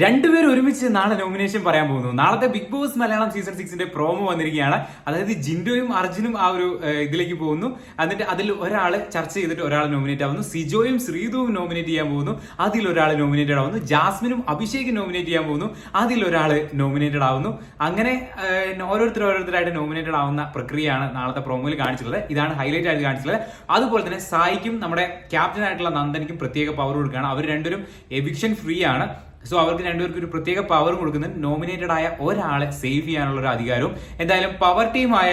രണ്ടുപേരും ഒരുമിച്ച് നാളെ നോമിനേഷൻ പറയാൻ പോകുന്നു. നാളത്തെ ബിഗ് ബോസ് മലയാളം സീസൺ സിക്സിന്റെ പ്രോമോ വന്നിരിക്കുകയാണ്. അതായത് ജിൻഡോയും അർജുനും ആ ഒരു ഇതിലേക്ക് പോകുന്നു. എന്നിട്ട് അതിൽ ഒരാൾ ചർച്ച ചെയ്തിട്ട് ഒരാൾ നോമിനേറ്റ് ആവുന്നു. സിജോയും ശ്രീതുവും നോമിനേറ്റ് ചെയ്യാൻ പോകുന്നു. അതിൽ ഒരാൾ നോമിനേറ്റഡ് ആവുന്നു. ജാസ്മിനും അഭിഷേകും നോമിനേറ്റ് ചെയ്യാൻ പോകുന്നു. അതിൽ ഒരാൾ നോമിനേറ്റഡ് ആവുന്നു. അങ്ങനെ ഓരോരുത്തർ ഓരോരുത്തരായിട്ട് നോമിനേറ്റഡ് ആവുന്ന പ്രക്രിയയാണ് നാളത്തെ പ്രോമോയിൽ കാണിച്ചിട്ടുള്ളത്. ഇതാണ് ഹൈലൈറ്റ് ആയിട്ട് കാണിച്ചിട്ടുള്ളത്. അതുപോലെ തന്നെ സായിക്കും നമ്മുടെ ക്യാപ്റ്റൻ ആയിട്ടുള്ള നന്ദനിക്കും പ്രത്യേക പവർ കൊടുക്കുകയാണ്. അവർ രണ്ടുപേരും എവിക്ഷൻ ഫ്രീ ആണ്. സോ അവർക്ക് രണ്ടുപേർക്കും ഒരു പ്രത്യേക പവർ കൊടുക്കുന്നത് നോമിനേറ്റഡ് ആയ ഒരാളെ സേവ് ചെയ്യാനുള്ള ഒരു അധികാരവും. എന്തായാലും പവർ ടീമായ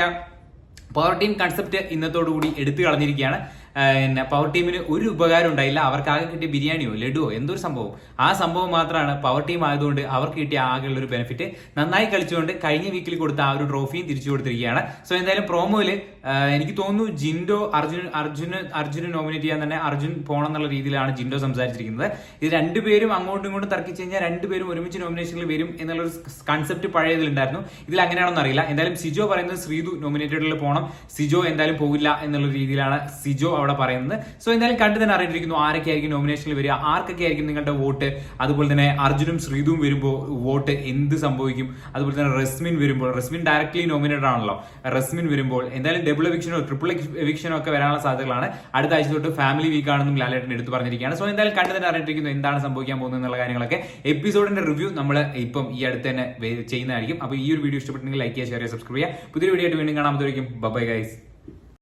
പവർ ടീം കൺസെപ്റ്റ് ഇന്നത്തോടു കൂടി എടുത്തു കളഞ്ഞിരിക്കുകയാണ്. പിന്നെ പവർ ടീമിന് ഒരു ഉപകാരം ഉണ്ടായില്ല. അവർക്ക് ആകെ കിട്ടിയ ബിരിയാണിയോ ലഡുവോ എന്തൊരു സംഭവം. ആ സംഭവം മാത്രമാണ് പവർ ടീം ആയതുകൊണ്ട് അവർക്ക് കിട്ടിയ ആകെയുള്ള ഒരു ബെനിഫിറ്റ് നന്നായി കളിച്ചുകൊണ്ട് കഴിഞ്ഞ വീക്കിൽ കൊടുത്ത ആ ഒരു ട്രോഫിയും തിരിച്ചു കൊടുത്തിരിക്കുകയാണ്. സോ എന്തായാലും പ്രോമോയിൽ എനിക്ക് തോന്നുന്നു ജിൻഡോ അർജുൻ അർജുന് അർജുന് നോമിനേറ്റ് ചെയ്യാൻ തന്നെ അർജുൻ പോകണം എന്നുള്ള രീതിയിലാണ് ജിൻഡോ സംസാരിച്ചിരിക്കുന്നത്. ഇത് രണ്ടുപേരും അങ്ങോട്ടും ഇങ്ങോട്ടും തർക്കിച്ച് കഴിഞ്ഞാൽ രണ്ടുപേരും ഒരുമിച്ച് നോമിനേഷനിൽ വരും എന്നുള്ളൊരു കൺസെപ്റ്റ് പഴയതിലുണ്ടായിരുന്നു. ഇതിൽ അങ്ങനെയാണെന്ന് അറിയില്ല. എന്തായാലും സിജോ പറയുന്നത് ശ്രീതു നോമിനേറ്റഡിൽ പോകണം സിജോ എന്തായാലും പോകില്ല എന്നുള്ള രീതിയിലാണ് സിജോ പറയുന്നത്. സോ എന്തായാലും കണ്ടു തന്നെ അറിഞ്ഞിരിക്കുന്നു ആരൊക്കെ ആയിരിക്കും നോമിനേഷനിൽ വരിക ആർക്കൊക്കെ ആയിരിക്കും നിങ്ങളുടെ വോട്ട്? അതുപോലെ തന്നെ അർജുനും ശ്രീതും വരുമ്പോൾ വോട്ട് എന്ത് സംഭവിക്കും? അതുപോലെ തന്നെ റസ്മിൻ വരുമ്പോൾ റസ്മിൻ ഡയറക്ട്ലി നോമിനേറ്റഡ് ആണല്ലോ. റസ്മിൻ വരുമ്പോൾ എന്തായാലും ഡബിൾ എവിക്ഷനോ ട്രിപ്പിൾ എവിക്ഷനോ ഒക്കെ വരാനുള്ള സാധ്യതകളാണ്. അടുത്ത ആഴ്ച തൊട്ട് ഫാമിലി വീക്ക് ആണെന്നും ലാലേട്ടൻ എടുത്തു പറഞ്ഞിരിക്കുകയാണ്. സോ എന്തായാലും കണ്ടു തന്നെ അറിഞ്ഞിരിക്കുന്നു എന്താണ് സംഭവിക്കാൻ പോകുന്നത് എന്നുള്ള കാര്യങ്ങളൊക്കെ. എപ്പിസോഡിന്റെ റിവ്യൂ നമ്മൾ ഇപ്പം ഈ അടുത്ത് തന്നെ ചെയ്യുന്നതായിരിക്കും. അപ്പോൾ ഈ ഒരു വീഡിയോ ഇഷ്ടപ്പെട്ടെങ്കിൽ ലൈക്ക് ചെയ്യുക ഷെയർ ചെയ്യുക സബ്സ്ക്രൈബ് ചെയ്യുക. പുതിയ വീഡിയോ ആയിട്ട് വീണ്ടും കാണാൻ ബൈ ഗൈസ്